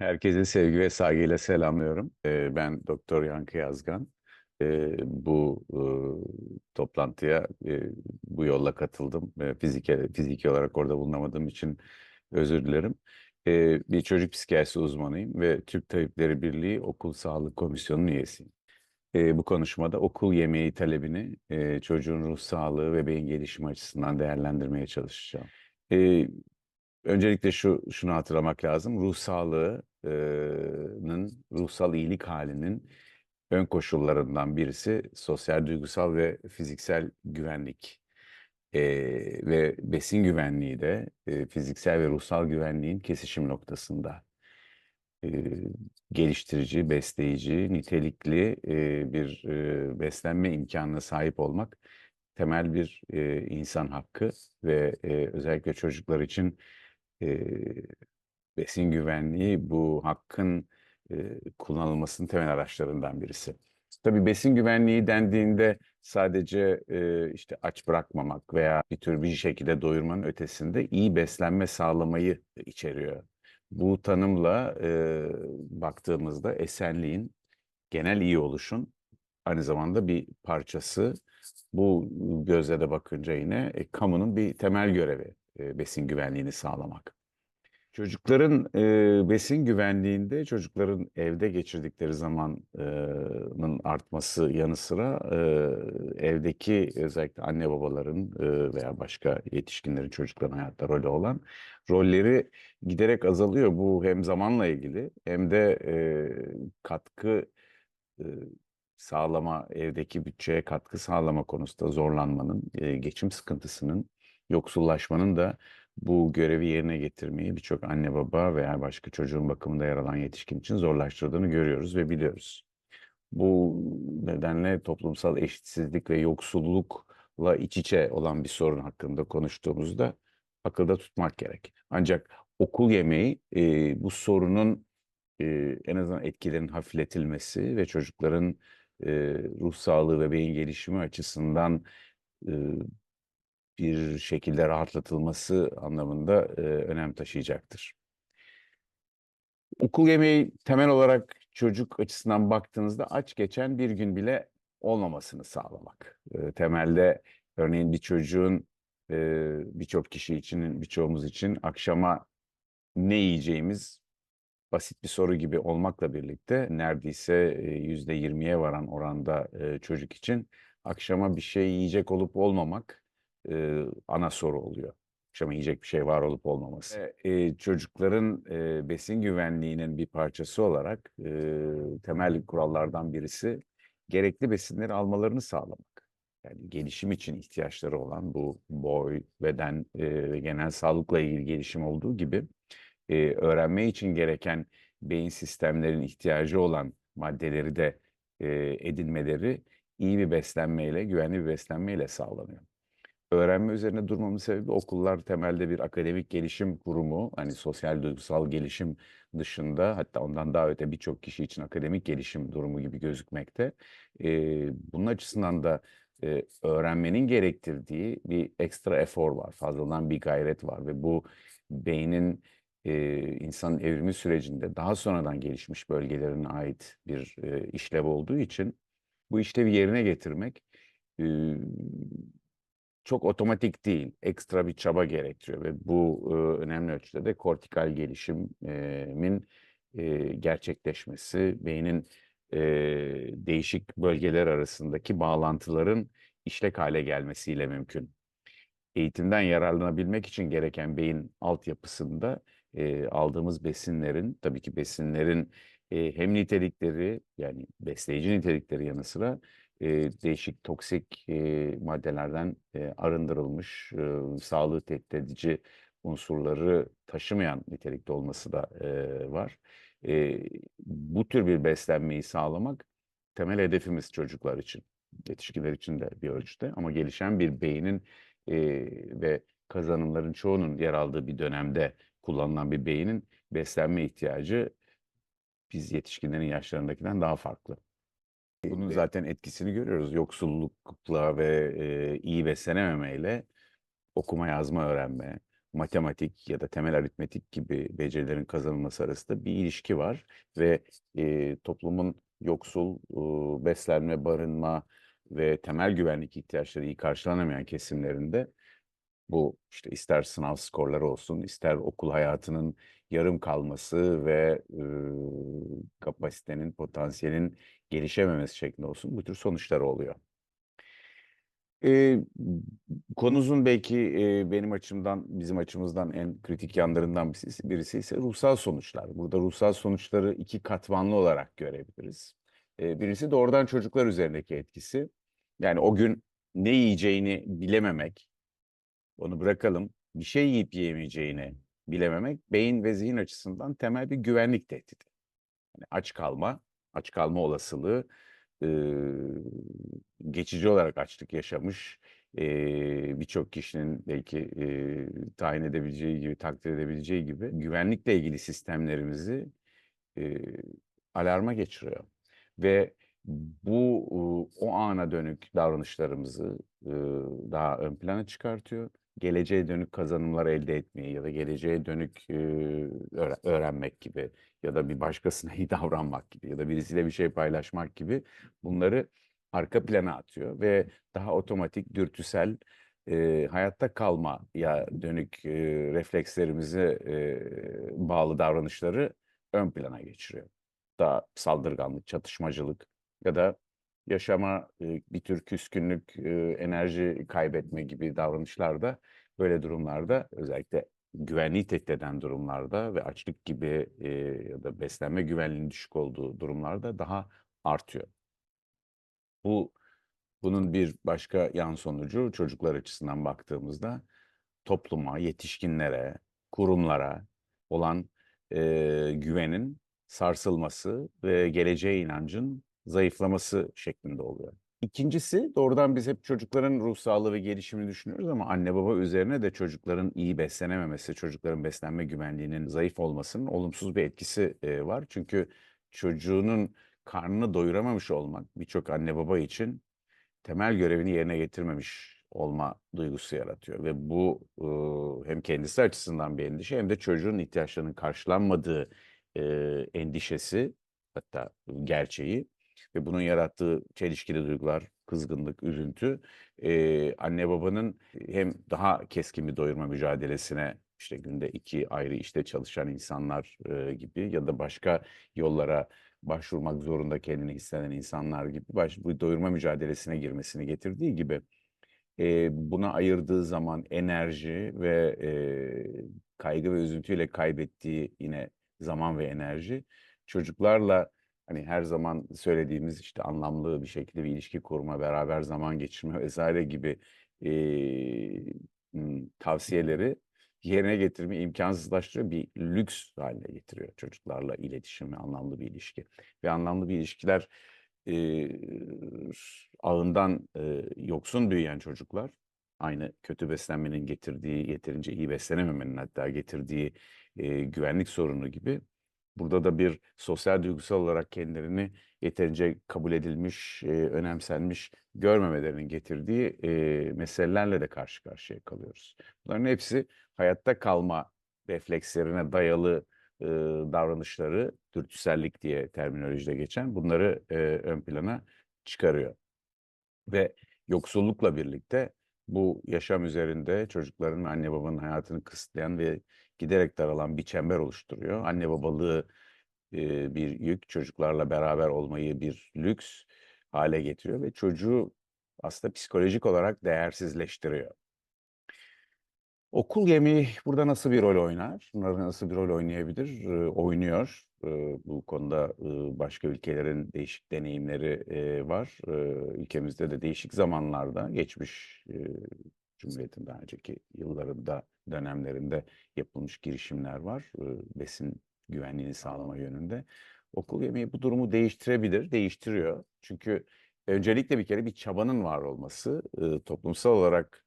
Herkese sevgi ve saygıyla selamlıyorum. Ee, Ben Doktor Yankı Yazgan. Ee, Bu e, toplantıya e, bu yolla katıldım. Fizike, fiziki olarak orada bulunamadığım için özür dilerim. Ee, Bir çocuk psikiyatrisi uzmanıyım ve Türk Tabipleri Birliği Okul Sağlık Komisyonu'nun üyesiyim. Bu konuşmada okul yemeği talebini e, çocuğun ruh sağlığı ve beyin gelişimi açısından değerlendirmeye çalışacağım. Öncelikle şu şunu hatırlamak lazım. Ruh sağlığının, ruhsal iyilik halinin ön koşullarından birisi sosyal, duygusal ve fiziksel güvenlik. Eee, ve besin güvenliği de e, fiziksel ve ruhsal güvenliğin kesişim noktasında. Eee, geliştirici, besleyici, nitelikli e, bir e, beslenme imkanına sahip olmak temel bir e, insan hakkı ve e, özellikle çocuklar için e, besin güvenliği bu hakkın e, kullanılmasının temel araçlarından birisi. Tabii besin güvenliği dendiğinde sadece e, işte aç bırakmamak veya bir tür bir şekilde doyurmanın ötesinde iyi beslenme sağlamayı içeriyor. Bu tanımla e, baktığımızda esenliğin, genel iyi oluşun aynı zamanda bir parçası. Bu gözle de bakınca yine e, kamunun bir temel görevi e, besin güvenliğini sağlamak. Çocukların e, besin güvenliğinde çocukların evde geçirdikleri zamanın artması yanı sıra e, evdeki özellikle anne babaların e, veya başka yetişkinlerin çocukların hayatta rolü olan rolleri giderek azalıyor. Bu hem zamanla ilgili hem de e, katkı e, sağlama, evdeki bütçeye katkı sağlama konusunda zorlanmanın, e, geçim sıkıntısının, yoksullaşmanın da bu görevi yerine getirmeyi birçok anne baba veya başka çocuğun bakımında yer alan yetişkin için zorlaştırdığını görüyoruz ve biliyoruz. Bu nedenle toplumsal eşitsizlik ve yoksullukla iç içe olan bir sorun hakkında konuştuğumuzda akılda tutmak gerek. Ancak okul yemeği e, bu sorunun e, en azından etkilerin hafifletilmesi ve çocukların e, ruh sağlığı ve beyin gelişimi açısından e, bir şekilde rahatlatılması anlamında e, önem taşıyacaktır. Okul yemeği temel olarak çocuk açısından baktığınızda aç geçen bir gün bile olmamasını sağlamak. E, temelde örneğin bir çocuğun e, birçok kişi için, birçoğumuz için akşama ne yiyeceğimiz basit bir soru gibi olmakla birlikte neredeyse yüzde yirmiye varan oranda çocuk için akşama bir şey yiyecek olup olmamak e, ana soru oluyor. Akşama yiyecek bir şey var olup olmaması. E, çocukların e, besin güvenliğinin bir parçası olarak e, temel kurallardan birisi gerekli besinleri almalarını sağlamak. Yani gelişim için ihtiyaçları olan bu boy, beden, e, genel sağlıkla ilgili gelişim olduğu gibi e, öğrenme için gereken beyin sistemlerin ihtiyacı olan maddeleri de e, edinmeleri iyi bir beslenmeyle, güvenli bir beslenmeyle sağlanıyor. Öğrenme üzerine durmamın sebebi okullar temelde bir akademik gelişim kurumu, hani sosyal duygusal gelişim dışında hatta ondan daha öte birçok kişi için akademik gelişim durumu gibi gözükmekte. E, bunun açısından da e, öğrenmenin gerektirdiği bir ekstra efor var, fazladan bir gayret var ve bu beynin e, insanın evrimi sürecinde daha sonradan gelişmiş bölgelerine ait bir e, işlev olduğu için bu işlevi yerine getirmek e, çok otomatik değil, ekstra bir çaba gerektiriyor ve bu e, önemli ölçüde de kortikal gelişimin e, gerçekleşmesi, beynin e, değişik bölgeler arasındaki bağlantıların işlek hale gelmesiyle mümkün. Eğitimden yararlanabilmek için gereken beyin altyapısında e, aldığımız besinlerin, tabii ki besinlerin e, hem nitelikleri yani besleyici nitelikleri yanı sıra e, değişik toksik e, maddelerden e, arındırılmış, e, sağlığı tehdit edici unsurları taşımayan nitelikte olması da e, var. E, bu tür bir beslenmeyi sağlamak temel hedefimiz çocuklar için, yetişkinler için de bir ölçüde ama gelişen bir beynin e, ve kazanımların çoğunun yer aldığı bir dönemde kullanılan bir beynin beslenme ihtiyacı biz yetişkinlerin yaşlarındakinden daha farklı. Bunun zaten etkisini görüyoruz. Yoksullukla ve e, iyi beslenememeyle okuma yazma öğrenme, matematik ya da temel aritmetik gibi becerilerin kazanılması arasında bir ilişki var ve e, toplumun yoksul, e, beslenme, barınma ve temel güvenlik ihtiyaçları iyi karşılanamayan kesimlerinde bu işte ister sınav skorları olsun, ister okul hayatının yarım kalması ve e, kapasitenin, potansiyelin gelişememesi şeklinde olsun bu tür sonuçları oluyor. E, konunuzun belki e, benim açımdan, bizim açımızdan en kritik yanlarından birisi, birisi ise ruhsal sonuçlar. Burada ruhsal sonuçları iki katmanlı olarak görebiliriz. E, birisi doğrudan çocuklar üzerindeki etkisi. Yani o gün ne yiyeceğini bilememek, onu bırakalım, bir şey yiyip yiyemeyeceğini bilememek beyin ve zihin açısından temel bir güvenlik tehdidi. Yani aç kalma, aç kalma olasılığı e, geçici olarak açlık yaşamış e, birçok kişinin belki e, tayin edebileceği gibi, takdir edebileceği gibi güvenlikle ilgili sistemlerimizi e, alarma geçiriyor. Ve bu o ana dönük davranışlarımızı daha ön plana çıkartıyor geleceğe dönük kazanımlar elde etmeyi ya da geleceğe dönük öğrenmek gibi ya da bir başkasına iyi davranmak gibi ya da birisiyle bir şey paylaşmak gibi bunları arka plana atıyor ve daha otomatik, dürtüsel e, hayatta kalmaya dönük e, reflekslerimize e, bağlı davranışları ön plana geçiriyor. Daha saldırganlık, çatışmacılık ya da yaşama bir tür küskünlük, enerji kaybetme gibi davranışlar da böyle durumlarda özellikle güvenliği tehdit eden durumlarda ve açlık gibi ya da beslenme güvenliğinin düşük olduğu durumlarda daha artıyor. Bu bunun bir başka yan sonucu çocuklar açısından baktığımızda topluma, yetişkinlere, kurumlara olan e, güvenin sarsılması ve geleceğe inancın zayıflaması şeklinde oluyor. İkincisi doğrudan biz hep çocukların ruh sağlığı ve gelişimini düşünüyoruz ama anne baba üzerine de çocukların iyi beslenememesi, çocukların beslenme güvenliğinin zayıf olmasının olumsuz bir etkisi e, var. Çünkü çocuğunun karnını doyuramamış olmak birçok anne baba için temel görevini yerine getirmemiş olma duygusu yaratıyor ve bu e, hem kendisi açısından bir endişe hem de çocuğun ihtiyaçlarının karşılanmadığı e, endişesi hatta gerçeği ve bunun yarattığı çelişkili duygular, kızgınlık, üzüntü e, anne babanın hem daha keskin bir doyurma mücadelesine işte günde iki ayrı işte çalışan insanlar e, gibi ya da başka yollara başvurmak zorunda kendini hisseden insanlar gibi baş, bu doyurma mücadelesine girmesini getirdiği gibi e, buna ayırdığı zaman enerji ve e, kaygı ve üzüntüyle kaybettiği yine zaman ve enerji çocuklarla hani her zaman söylediğimiz işte anlamlı bir şekilde bir ilişki kurma, beraber zaman geçirme vesaire gibi e, tavsiyeleri yerine getirme imkansızlaştırıyor. Bir lüks haline getiriyor çocuklarla iletişim ve anlamlı bir ilişki. Ve anlamlı bir ilişkiler e, ağından e, yoksun büyüyen çocuklar aynı kötü beslenmenin getirdiği, yeterince iyi beslenememenin hatta getirdiği e, güvenlik sorunu gibi Burada da bir sosyal duygusal olarak kendilerini yeterince kabul edilmiş, e, önemsenmiş görmemelerinin getirdiği e, meselelerle de karşı karşıya kalıyoruz. Bunların hepsi hayatta kalma reflekslerine dayalı e, davranışları, dürtüsellik diye terminolojide geçen bunları e, ön plana çıkarıyor. Ve yoksullukla birlikte bu yaşam üzerinde çocukların anne babanın hayatını kısıtlayan ve giderek daralan bir çember oluşturuyor. Anne babalığı e, bir yük, çocuklarla beraber olmayı bir lüks hale getiriyor ve çocuğu aslında psikolojik olarak değersizleştiriyor. Okul yemeği burada nasıl bir rol oynar? Bunlar nasıl bir rol oynayabilir? E, oynuyor. E, bu konuda e, başka ülkelerin değişik deneyimleri e, var. E, ülkemizde de değişik zamanlarda geçmiş e, Cumhuriyet'in daha önceki yıllarında, dönemlerinde yapılmış girişimler var. E, besin güvenliğini sağlama yönünde. Okul yemeği bu durumu değiştirebilir, değiştiriyor. Çünkü öncelikle bir kere bir çabanın var olması e, toplumsal olarak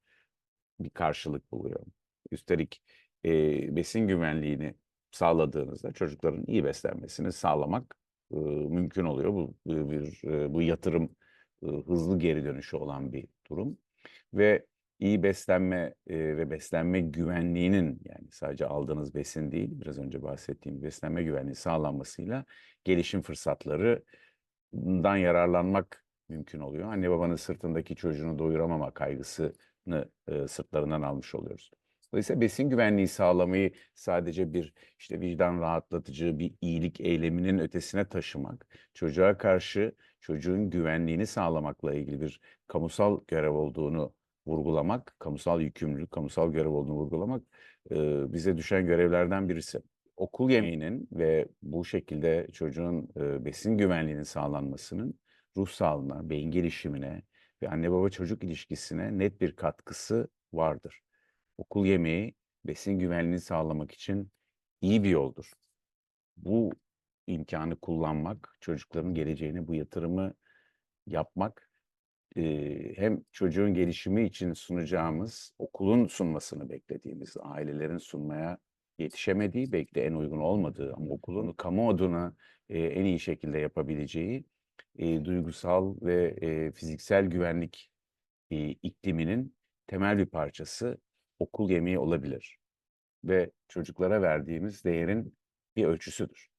bir karşılık buluyor. Üstelik e, besin güvenliğini sağladığınızda çocukların iyi beslenmesini sağlamak mümkün oluyor. Bu bir, bu yatırım hızlı geri dönüşü olan bir durum ve iyi beslenme e, ve beslenme güvenliğinin yani sadece aldığınız besin değil, biraz önce bahsettiğim beslenme güvenliği sağlanmasıyla gelişim fırsatlarından yararlanmak mümkün oluyor. Anne babanın sırtındaki çocuğunu doyuramama kaygısını e, sırtlarından almış oluyoruz. Dolayısıyla besin güvenliği sağlamayı sadece bir işte vicdan rahatlatıcı bir iyilik eyleminin ötesine taşımak, çocuğa karşı çocuğun güvenliğini sağlamakla ilgili bir kamusal görev olduğunu vurgulamak, kamusal yükümlülük, kamusal görev olduğunu vurgulamak e, bize düşen görevlerden birisi. Okul yemeğinin ve bu şekilde çocuğun e, besin güvenliğinin sağlanmasının ruh sağlığına, beyin gelişimine ve anne baba çocuk ilişkisine net bir katkısı vardır. Okul yemeği besin güvenliğini sağlamak için iyi bir yoldur. Bu imkanı kullanmak, çocukların geleceğine bu yatırımı yapmak eee, hem çocuğun gelişimi için sunacağımız, okulun sunmasını beklediğimiz, ailelerin sunmaya yetişemediği, belki de en uygun olmadığı ama okulun kamu adına eee, en iyi şekilde yapabileceği eee, duygusal ve eee, fiziksel güvenlik eee, ikliminin temel bir parçası okul yemeği olabilir ve çocuklara verdiğimiz değerin bir ölçüsüdür.